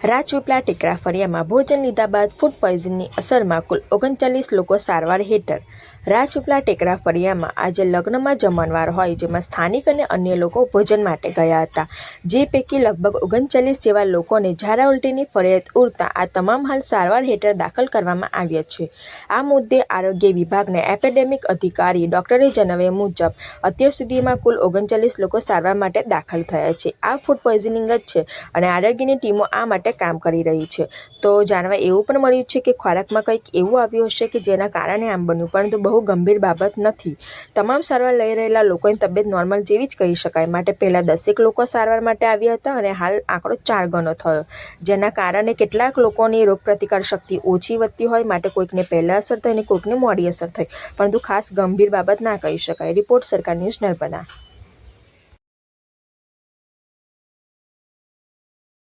રાજપીપળા ટેકરા ફળિયામાં ભોજન લીધા બાદ ફૂડ પોઈઝનની અસરમાં કુલ ઓગણચાલીસ લોકો સારવાર હેઠળ રાજપીપળા ટેકરા ફળિયામાં આજે લગ્નમાં જમણવાર હોય, જેમાં સ્થાનિક અને અન્ય લોકો ભોજન માટે ગયા હતા. જે પૈકી લગભગ ઓગણચાલીસ જેવા લોકોને ઝાડા ઉલટીની ફરિયાદ ઉડતા આ તમામ હાલ સારવાર હેઠળ દાખલ કરવામાં આવ્યા છે. આ મુદ્દે આરોગ્ય વિભાગના એપેડેમિક અધિકારી ડોક્ટરે જણાવ્યા મુજબ, અત્યાર સુધીમાં કુલ ઓગણચાલીસ લોકો સારવાર માટે દાખલ થયા છે. આ ફૂડ પોઈઝનિંગ જ છે અને આરોગ્યની ટીમો આ માટે કામ કરી રહી છે. તો જાણવા એવું પણ મળ્યું છે કે ખોરાકમાં કંઈક એવું આવ્યું હશે કે જેના કારણે આમ બન્યું, પરંતુ બહુ ગંભીર બાબત નથી. તમામ સારવાર લઈ રહેલા લોકોની તબિયત નોર્મલ જેવી જ કહી શકાય. માટે પહેલાં દસેક લોકો સારવાર માટે આવ્યા હતા અને હાલ આંકડો ચાર ગણો થયો. જેના કારણે કેટલાક લોકોની રોગપ્રતિકાર શક્તિ ઓછી વધતી હોય, માટે કોઈકને પહેલાં અસર થઈ અને કોઈકને મોડી અસર થઈ. પરંતુ ખાસ ગંભીર બાબત ના કહી શકાય. રિપોર્ટ સરકાર ન્યૂઝ નર્મદા.